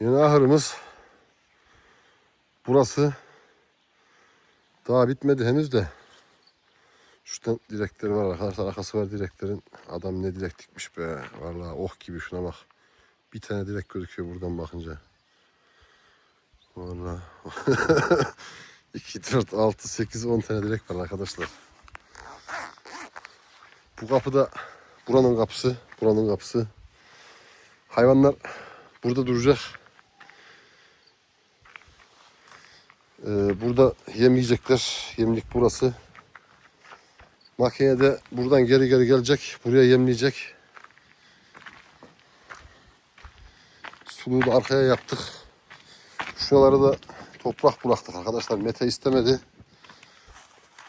Yeni ahırımız burası daha bitmedi henüz de. Şuradan direkleri var arkadaşlar. Arkası var direklerin. Adam ne direk dikmiş be. Vallahi oh gibi şuna bak. Bir tane direk gözüküyor buradan bakınca. Vallahi. 2, 4, 6, 8, 10 tane direk var arkadaşlar. Bu kapı da buranın kapısı. Buranın kapısı. Hayvanlar burada duracak. Ee, burada yem yiyecekler. Yemlik burası. Makine de buradan geri geri gelecek. Buraya yemleyecek. Suluğu da arkaya yaptık. Şuraları da toprak bıraktık arkadaşlar. Mete istemedi.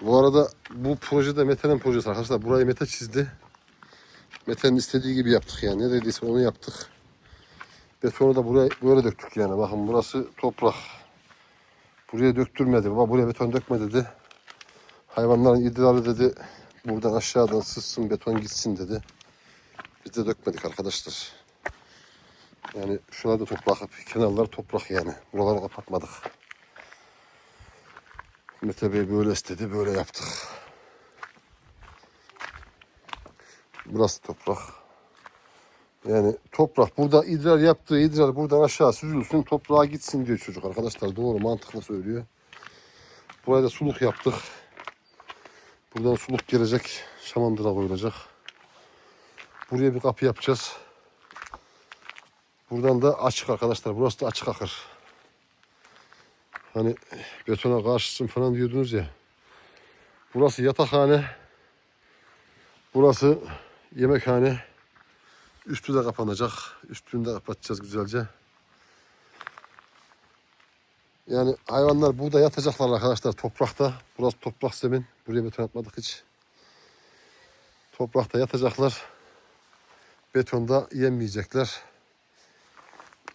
Bu arada bu projede Mete'nin projesi arkadaşlar. Burayı Mete çizdi. Mete'nin istediği gibi yaptık yani. Ne dediyse onu yaptık. Betonu da buraya böyle döktük yani. Bakın burası toprak. Buraya döktürmedi. Baba buraya beton dökme dedi. Hayvanların idrarı dedi. Buradan aşağıdan sızsın beton gitsin dedi. Biz de dökmedik arkadaşlar. Yani şurada toprak, kenarlar toprak yani. Buraları kapatmadık. Mete Bey böyle istedi, böyle yaptık. Burası toprak. Yani toprak burada idrar yaptığı idrar buradan aşağı süzülsün toprağa gitsin diyor çocuk arkadaşlar. Doğru mantıklı söylüyor. Buraya da suluk yaptık. Buradan suluk gelecek. Şamandıra koyulacak. Buraya bir kapı yapacağız. Buradan da açık arkadaşlar. Burası da açık akır. Hani betona karşısın falan diyordunuz ya. Burası yatakhane. Burası yemekhane. Üstü de kapanacak. Üstünü de kapatacağız güzelce. Yani hayvanlar burada yatacaklar arkadaşlar toprakta. Burası toprak zemin. Buraya beton atmadık hiç. Toprakta yatacaklar. Betonda yemeyecekler.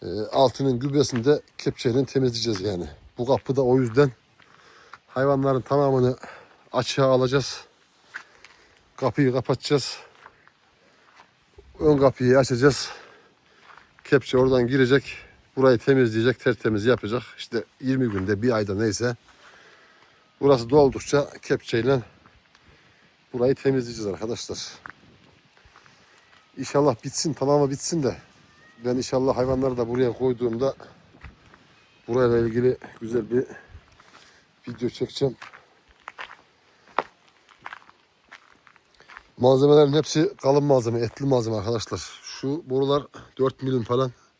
Ee, altının gübresini de kepçeyle temizleyeceğiz yani. Bu kapı da o yüzden hayvanların tamamını açığa alacağız. Kapıyı kapatacağız. Ön kapıyı açacağız. Kepçe oradan girecek. Burayı temizleyecek, tertemiz yapacak. İşte 20 günde, bir ayda neyse. Burası doldukça kepçeyle burayı temizleyeceğiz arkadaşlar. İnşallah bitsin, tamamı bitsin de ben inşallah hayvanları da buraya koyduğumda burayla ilgili güzel bir video çekeceğim. Malzemelerin hepsi kalın malzeme, etli malzeme arkadaşlar. Şu borular 4 milim falan.